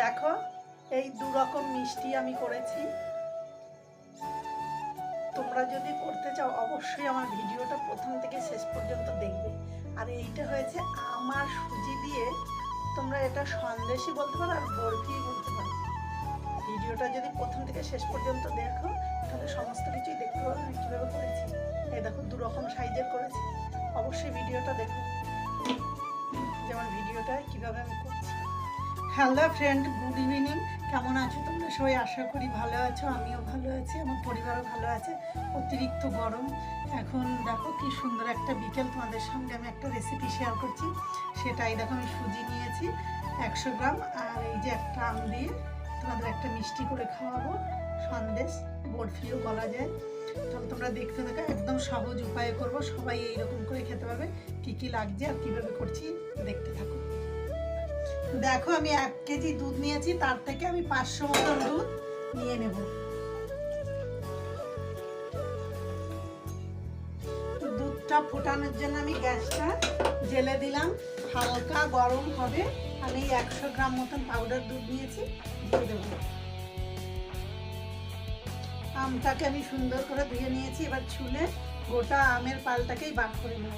দেখো, এই দু রকম মিষ্টি আমি করেছি। তোমরা যদি করতে চাও, অবশ্যই আমার ভিডিওটা প্রথম থেকে শেষ পর্যন্ত দেখবে। আর এইটা হয়েছে আমার সুজি দিয়ে তোমরা এটা সন্দেশই বলতে পারো আর বরফি বলতে পারো। ভিডিওটা যদি প্রথম থেকে শেষ পর্যন্ত দেখো, তাহলে সমস্ত কিছুই দেখতে পারো আমি কীভাবে করেছি। এই দেখো দু রকম সাইজের করেছি। অবশ্যই ভিডিওটা দেখো। যেমন ভিডিওটা কীভাবে আমি করছি। হ্যালো ফ্রেন্ড গুড ইভিনিং কেমন আছো তোমরা? সবাই আশা করি ভালো আছো, আমিও ভালো আছি, আমার পরিবারও ভালো আছে। অতিরিক্ত গরম। এখন দেখো কি সুন্দর একটা বিকেল, তোমাদের সঙ্গে আমি একটা রেসিপি শেয়ার করছি। সেটাই দেখো আমি সুজি নিয়েছি, একশো গ্রাম। আর এই যে একটা আম দিয়ে তোমাদের একটা মিষ্টি করে খাওয়াবো। সন্দেশ, বরফিও বলা যায়। তাহলে তোমরা দেখতে থাকো, একদম সহজ উপায়ে করব। সবাই এইরকম করে খেতে পারবে, কী কী লাগছে আর কীভাবে করছি দেখতে থাকো। দেখো, আমি এক কেজি দুধ নিয়েছি, তার থেকে আমি পাঁচশো মতন দুধ নিয়ে নেব। দুধটা ফোটানোর জন্য আমি গ্যাসটা জেলে দিলাম। হালকা গরম হবে। আমি একশো গ্রাম মতন পাউডার দুধ নিয়েছি, দিয়ে দেবো। আমটাকে আমি সুন্দর করে ধুয়ে নিয়েছি। এবার ছুলে গোটা আমের পালটাকেই বাদ করে নেব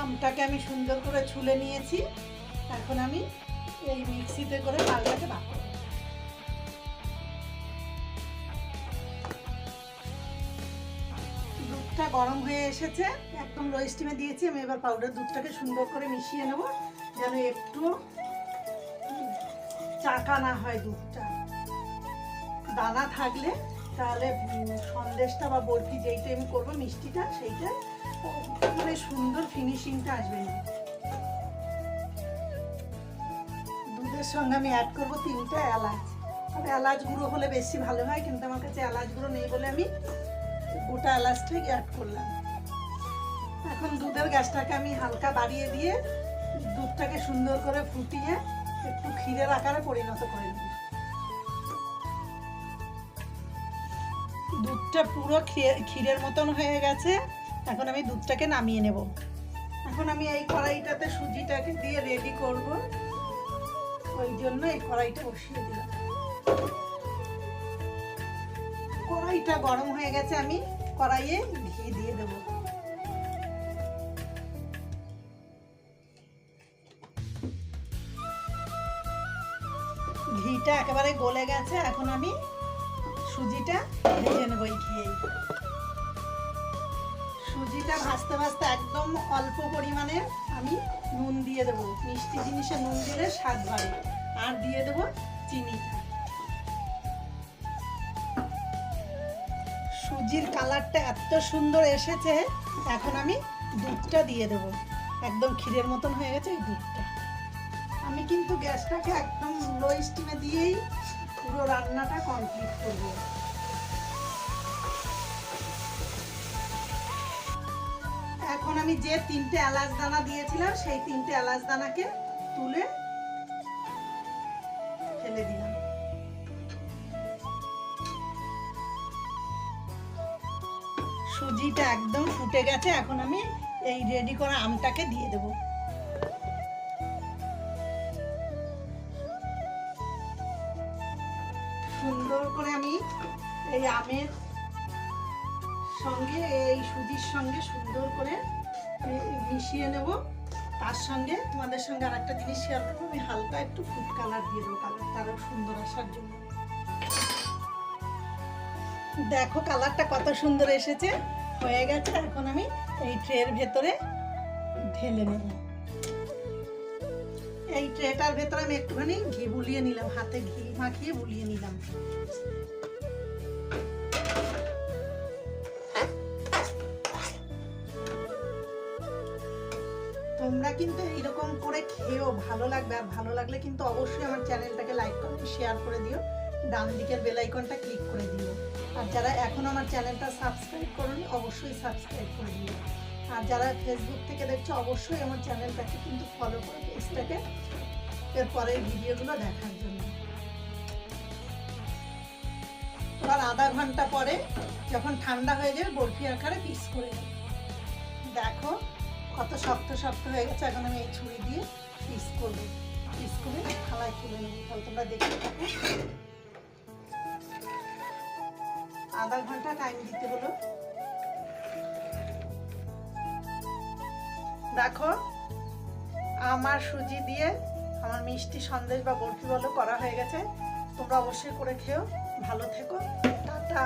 আমটাকে আমি সুন্দর করে ছুলে নিয়েছি। এখন আমি এই মিক্সিতে করে পালটাকে বাদ করব। দুধটা গরম হয়ে এসেছে, একদম লো স্টিমে দিয়েছি, আমি এবার পাউডার দুধটাকে সুন্দর করে মিশিয়ে নেব, যেন একটু চাকা না হয় দুধটা। দানা থাকলে তাহলে সন্দেশটা বা বরফি যেইটা আমি করব মিষ্টিটা, সেইটা মানে সুন্দর ফিনিশিংটা আসবে। না দুধের সঙ্গে আমি অ্যাড করব তিনটা এলাচ। আর এলাচ গুঁড়ো হলে বেশি ভালো হয়, কিন্তু আমার কাছে এলাচ গুঁড়ো নেই বলে আমি গোটা এলাচটাই অ্যাড করলাম। এখন দুধের গ্যাসটাকে আমি হালকা বাড়িয়ে দিয়ে দুধটাকে সুন্দর করে ফুটিয়ে একটু ক্ষীরের আকারে পরিণত করে নেব। দুধটা পুরো ক্ষীরে- ক্ষীরের মতন হয়ে গেছে। এখন আমি দুধটাকে নামিয়ে নেব। এখন আমি এই কড়াইটাতে সুজিটাকে দিয়ে রেডি করব। জন্য এই কড়াইটা বসিয়ে দিলাম। কড়াইটা গরম হয়ে গেছে, আমি কড়াইয়ে ঘি দিয়ে দেবো। ঘিটা একেবারে গলে গেছে, এখন আমি সুজিটা ভেজে নেব এই ঘিয়েই। সুজিটা ভাজতে ভাজতে একদম অল্প পরিমাণে আমি নুন দিয়ে দেবো। মিষ্টি জিনিসে নুন দিলে স্বাদ বাড়ে। আর দিয়ে দেবো চিনি। সুজির কালারটা এত সুন্দর এসেছে, এখন আমি দুধটা দিয়ে দেবো। একদম ক্ষীরের মতন হয়ে গেছে এই দুধটা। আমি কিন্তু গ্যাসটাকে একদম লো স্টিমে দিয়েই পুরো রান্নাটা কমপ্লিট করব। এখন আমি যে তিনটে এলাচ দানা দিয়েছিলাম, সেই তিনটে এলাচ দানাকে তুলে ফেলে দিলাম। সুজিটা একদম ফুটে গেছে, এখন আমি এই রেডি করা আমটাকে দিয়ে দেবো। সুন্দর করে আমি এই আমের সঙ্গে, এই সুজির সঙ্গে সুন্দর করে মিশিয়ে নেব। তার সঙ্গে তোমাদের সঙ্গে আর একটা জিনিস শেয়ার করব, আমি হালকা একটু ফুড কালার দিয়ে দেবো আরও সুন্দর আসার জন্য। দেখো কালারটা কত সুন্দর এসেছে। হয়ে গেছে, এখন আমি এই ট্রের ভেতরে ঢেলে নেব। এই ট্রেটার ভেতরে আমি একটুখানি ঘি বুলিয়ে নিলাম, হাতে ঘি মাখিয়ে বুলিয়ে নিলাম। কিন্তু এরকম করে খেয়েও ভালো লাগবে আর ভালো লাগলে কিন্তু অবশ্যই আমার চ্যানেলটাকে লাইক কমেন্ট শেয়ার করে দিও, ডান দিকের বেল আইকনটা ক্লিক করে দিও। আর যারা এখন আমার চ্যানেলটা সাবস্ক্রাইব করনি, অবশ্যই সাবস্ক্রাইব করে দিও। আর যারা ফেসবুক থেকে দেখছ, অবশ্যই আমার চ্যানেলটাকে কিন্তু ফলো করে পেজটাকে এর পরের ভিডিওগুলো দেখার জন্য। এবার আধা ঘণ্টা পরে যখন ঠান্ডা হয়ে যাবে, বরফি আকারে পিস করে। দেখো কত শক্ত শক্ত হয়ে গেছে, এখন আমি এই ছুরি দিয়ে পিস করব। পিস করে থালায় তুলে নেব। তোমরা দেখতে থাকো। আধা ঘণ্টা টাইম দিতে হলো। দেখো, আমার সুজি দিয়ে আমার মিষ্টি সন্দেশ বা বরফি বলো করা হয়ে গেছে। তোমরা অবশ্যই করে খেও। ভালো থেকো। টাটা।